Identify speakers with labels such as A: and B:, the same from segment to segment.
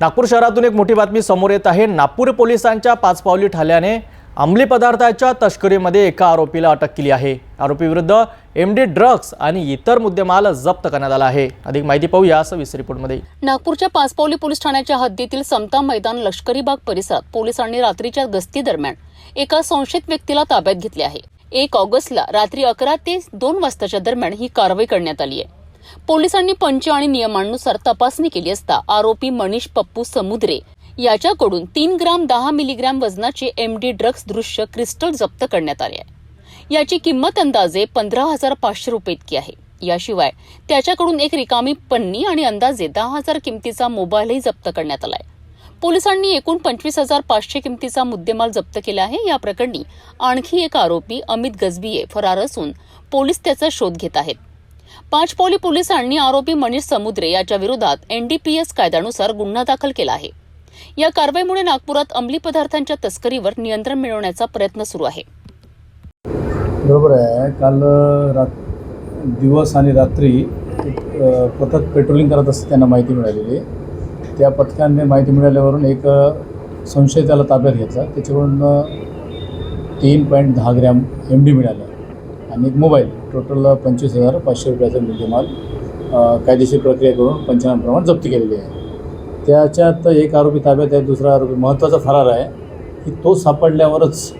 A: नागपूर शहरातून एक मोठी बातमी समोर येत आहे. नागपूर पोलिसांच्या पाचपावली ठाल्याने अंमली पदार्थाच्या तस्करीमध्ये एका आरोपीला अटक केली आहे. आरोपीविरुद्ध एम डी ड्रग्ज आणि इतर मुद्देमाल जप्त करण्यात आला आहे. अधिक माहिती पाहूया सविस्तर रिपोर्टमध्ये.
B: नागपूरच्या पाचपावली पोलीस ठाण्याच्या हद्दीतील समता मैदान लष्करी बाग परिसरात पोलिसांनी रात्रीच्या गस्ती दरम्यान एका संशयित व्यक्तीला ताब्यात घेतले आहे. एक ऑगस्टला रात्री अकरा ते दोन वाजताच्या दरम्यान ही कारवाई करण्यात आली आहे. पोलिसांनी पंच आणि नियमांनुसार तपासणी केली असता आरोपी मनीष पप्पू समुद्रे याच्याकडून तीन ग्राम दहा मिलीग्रॅम वजनाचे एमडी ड्रग्ज दृश्य क्रिस्टल जप्त करण्यात आले आहे. याची किंमत अंदाजे पंधरा हजार पाचशे रुपये इतकी आहे. याशिवाय त्याच्याकडून एक रिकामी पन्नी आणि अंदाजे दहा हजार किमतीचा मोबाईलही जप्त करण्यात आलाय पोलिसांनी एकूण पंचवीस हजार पाचशे किमतीचा मुद्देमाल जप्त केला आहे. या प्रकरणी आणखी एक आरोपी अमित गजबिये फरार असून पोलीस त्याचा शोध घेत आहेत. पाचपोली पोलिसांनी आरोपी मनीष समुद्रे याच्या विरोधात एनडीपीएस कायद्यानुसार गुन्हा दाखल केला आहे. या कारवाईमुळे नागपुरात अंमली पदार्थांच्या तस्करीवर नियंत्रण मिळवण्याचा प्रयत्न सुरू आहे.
C: बरोबर आहे. काल रात दिवस आणि रात्री एक पथक पेट्रोलिंग करत असते त्यांना माहिती मिळालेली. त्या पथकाने माहिती मिळाल्यावरून एक संशय त्याला ताब्यात घेतला. त्याच्याकडून तीन पॉईंट दहा ग्रॅम एम डी मिळालं. आणि एक मोबाईल. टोटल पंचवीस हजार पाचशे रुपयाचा मुद्देमाल कायदेशीर प्रक्रिया करून पंचनामाप्रमाणे जप्ती केलेली आहे. त्याच्यात एक आरोपी ताब्यात आहे दुसरा आरोपी महत्त्वाचा फरार आहे की तो सापडल्यावरच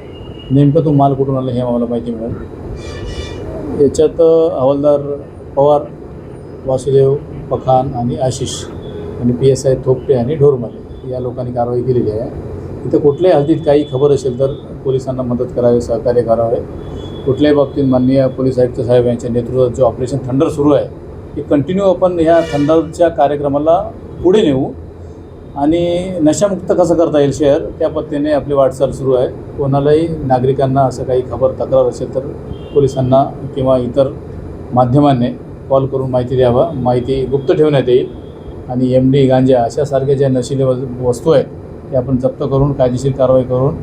C: नेमकं तो माल कुठून आला हे आम्हाला माहिती मिळेल. याच्यात हवालदार पवार वासुदेव पखान आणि आशिष आणि पी एस आय थोपटे आणि ढोरमाले या लोकांनी कारवाई केलेली आहे. इथं कुठल्याही हद्दीत काही खबर असेल तर पोलिसांना मदत करावी सहकार्य करावे. कुठल्याही बाबतीत माननीय पोलीस आयुक्त साहेब यांच्या नेतृत्वात जे ऑपरेशन थंडर सुरू आहे हे कंटिन्यू आपण ह्या थंडरच्या कार्यक्रमाला पुढे नेऊ. आणि नशामुक्त कसं करता येईल शहर त्या पद्धतीने आपली वाटचाल सुरू आहे. कोणालाही नागरिकांना असं काही खबर तक्रार असेल तर पोलिसांना किंवा इतर माध्यमांनी कॉल करून माहिती द्यावा. माहिती गुप्त ठेवण्यात येईल. आणि एम डी गांजा अशासारख्या ज्या नशिले वस्तू आहेत त्या आपण जप्त करून कायदेशीर कारवाई करून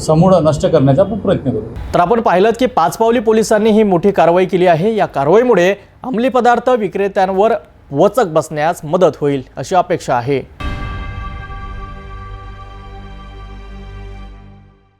C: समूळ नष्ट करण्याचा आपण प्रयत्न करू.
A: तर आपण पाहिलं की पाचपावली पोलिसांनी ही मोठी कारवाई केली आहे. या कारवाईमुळे अंमली पदार्थ विक्रेत्यांवर वचक बसण्यास मदत होईल अशी अपेक्षा आहे.